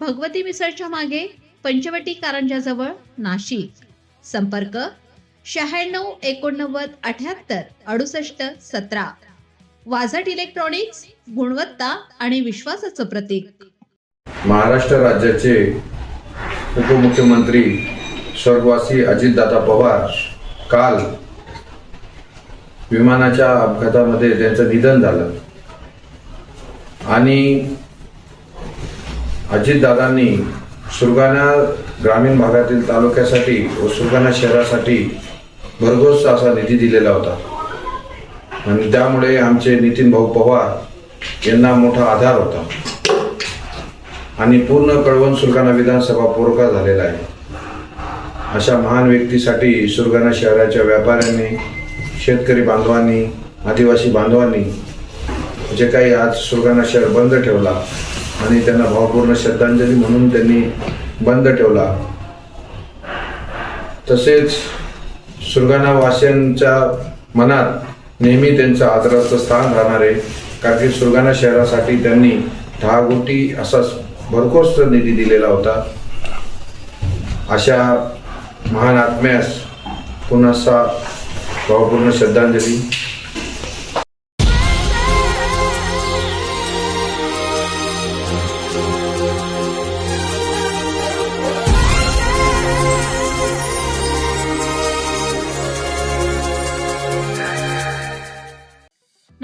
भगवती मिसळच्या मागे पंचवटी कारंजाजवळ नाशिक. संपर्क शहाण्णव एकोणनव्वद अठ्याहत्तर अडुसष्ट सतरा. वाझट इलेक्ट्रॉनिक्स गुणवत्ता आणि विश्वासाचं प्रतीक. महाराष्ट्र राज्याचे उपमुख्यमंत्री स्वर्गवासी अजितदादा पवार काल विमानाच्या अपघातामध्ये त्यांचं निधन झालं. आणि अजितदादांनी सुरगाणा ग्रामीण भागातील तालुक्यासाठी व सुरगाणा शहरासाठी भरघोस असा निधी दिलेला होता. आणि त्यामुळे आमचे नितीन भाऊ पवार यांना मोठा आधार होता. आणि पूर्ण कळवण सुरगाणा विधानसभा पोरका झालेला आहे. अशा महान व्यक्तीसाठी सुरगाणा शहराच्या व्यापाऱ्यांनी शेतकरी बांधवांनी आदिवासी बांधवांनी जे काही आज सुरगाणा शहर बंद ठेवला आणि त्यांना भावपूर्ण श्रद्धांजली म्हणून त्यांनी बंद ठेवला. तसेच सुरगाणा वासियांच्या मनात नेहमी त्यांचं आदराचं स्थान राहणार आहे कारण की सुरगाणा शहरासाठी त्यांनी दहा गोटी असा भरघोस निधी दिलेला होता. अशा महान आत्म्यास पुन्हा भावपूर्ण श्रद्धांजली.